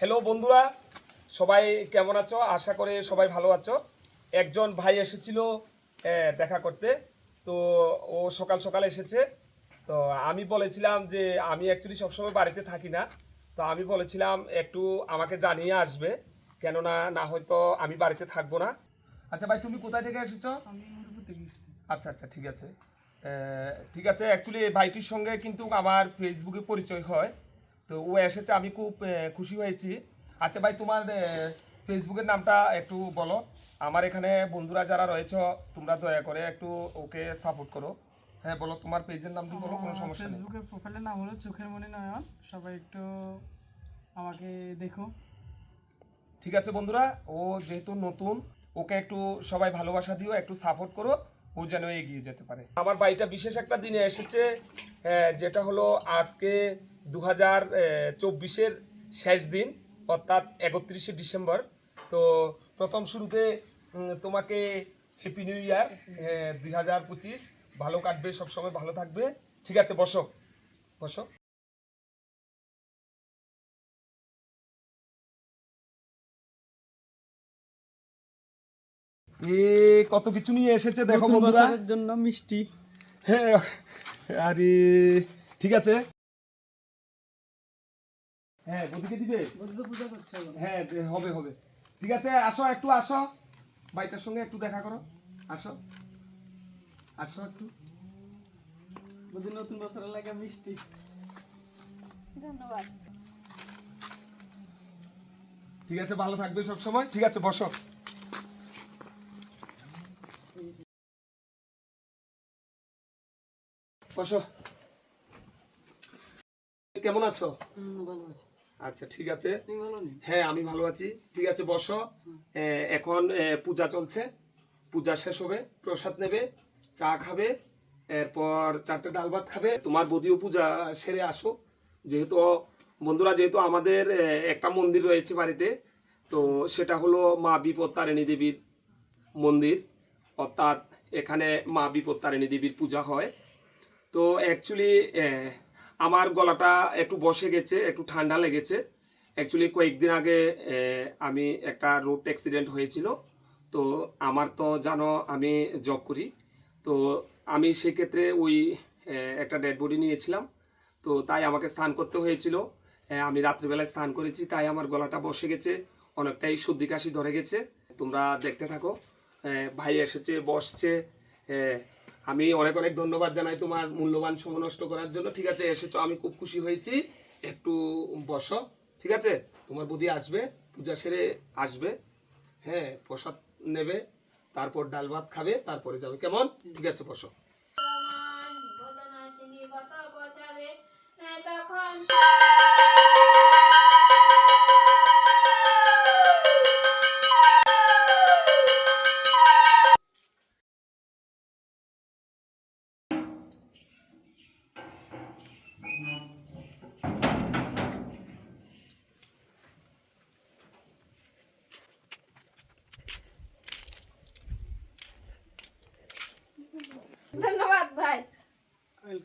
Hello বন্ধুরা। সবাই কেমন আছো? আশা করে সবাই ভালো আছো। একজন ভাই এসেছিল দেখা করতে। তো ও সকাল সকাল এসেছে। তো আমি বলেছিলাম যে আমি অ্যাকচুয়ালি সবসময় বাড়িতে থাকি না। তো আমি বলেছিলাম একটু আমাকে জানিয়ে আসবে। কেননা না হয়তো আমি বাড়িতে থাকব না। আচ্ছা ভাই তুমি কোথায় থেকে এসেছ? আচ্ছা আচ্ছা ঠিক আছে। ঠিক আছে অ্যাকচুয়ালি ভাইটির সঙ্গে কিন্তু আমার ফেসবুকে পরিচয় হয়। তো ও এসেছে আমি খুব খুশি হয়েছি। আচ্ছা ভাই তোমার ফেসবুকের নামটা একটু বলো। আমার এখানে বন্ধুরা যারা রয়েছে তোমরা দয়া করে একটু ওকে সাপোর্ট করো। হ্যাঁ বলো তোমার পেজের নামটি বলো? কোনো সমস্যা নেই। ফেসবুকের প্রোফাইলের নাম হলো চোখের মনে নয়ন। সবাই একটু আমাকে দেখো। ঠিক আছে বন্ধুরা ও যেহেতু নতুন ওকে একটু সবাই ভালোবাসা দিও একটু সাপোর্ট করো ও যেন এগিয়ে যেতে পারে। আমার বাড়িটা বিশেষ একটা দিনে এসেছে যেটা হলো আজকে দু হাজার চব্বিশের শেষ দিন অর্থাৎ একত্রিশে ডিসেম্বর। তো প্রথম শুরুতে তোমাকে হ্যাপি নিউ ইয়ার দুই হাজার পঁচিশ। ভালো কাটবে সবসময় ভালো থাকবে। ঠিক আছে বসো। বসো। এ কত কিছু নিয়ে এসেছে দেখো বন্ধুরা। জন্য মিষ্টি। হ্যাঁ আরে ঠিক আছে। হ্যাঁ বদিকে দিবে? পূজা করছে হ্যাঁ হবে হবে। ঠিক আছে আসো একটু আসো। ভাইটার সঙ্গে একটু দেখা করো। আসো। আসো একটু। বুদ্ধ নতুন বছরের লাগে মিষ্টি। ধন্যবাদ। ঠিক আছে ভালো থাকবে সব সময়। ঠিক আছে বসো। বসো। কেমন আছো? হুম ভালো আছে। আচ্ছা ঠিক আছে। তুমি হ্যাঁ আমি ভালো আছি। ঠিক আছে বসো। এখন পূজা চলছে। পূজা শেষ হবে প্রসাদ নেবে চা খাবে এরপর চারটে ডাল ভাত খাবে। তোমার বদিও পূজা সেরে আসো। যেহেতু বন্ধুরা যেহেতু আমাদের একটা মন্দির রয়েছে বাড়িতে তো সেটা হলো মা বিপদ তারিণী দেবীর মন্দির। অর্থাৎ এখানে মা বিপদ তারিণী দেবীর পূজা হয়। তো অ্যাকচুয়ালি আমার গলাটা একটু বসে গেছে, একটু ঠান্ডা লেগেছে। অ্যাকচুয়ালি কয়েকদিন আগে আমি একটা রোড অ্যাক্সিডেন্ট হয়েছিল। তো আমার তো জানো, আমি জব করি। তো আমি সেক্ষেত্রে ওই একটা ডেড বডি নিয়েছিলাম। তো তাই আমাকে স্নান করতে হয়েছিল। আমি রাত্রিবেলায় স্নান করেছি, তাই আমার গলাটা বসে গেছে। অনেকটাই সর্দি কাশি ধরে গেছে। তোমরা দেখতে থাকো। ভাই এসেছে, বসছে। আমি অনেক অনেক ধন্যবাদ জানাই তোমার মূল্যবান সময় নষ্ট করার জন্য। ঠিক আছে, এসেছ, আমি খুব খুশি হয়েছি। একটু বসো, ঠিক আছে? তোমার বুদ্ধি আসবে, পূজা সেরে আসবে। হ্যাঁ প্রসাদ নেবে, তারপর ডাল ভাত খাবে, তারপরে যাবে। কেমন? ঠিক আছে, বসো। বছরে তখন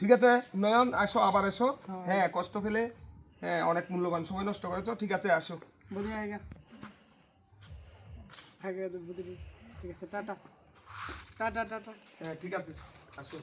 ঠিক আছে? নয়ন আসো আবার এসো। হ্যাঁ কষ্ট ফেলে হ্যাঁ অনেক মূল্যবান সময় নষ্ট করেছ। ঠিক আছে আসো। বুঝে ঠিক আছে টাটা। Tata tata. হ্যাঁ ঠিক আছে আসো।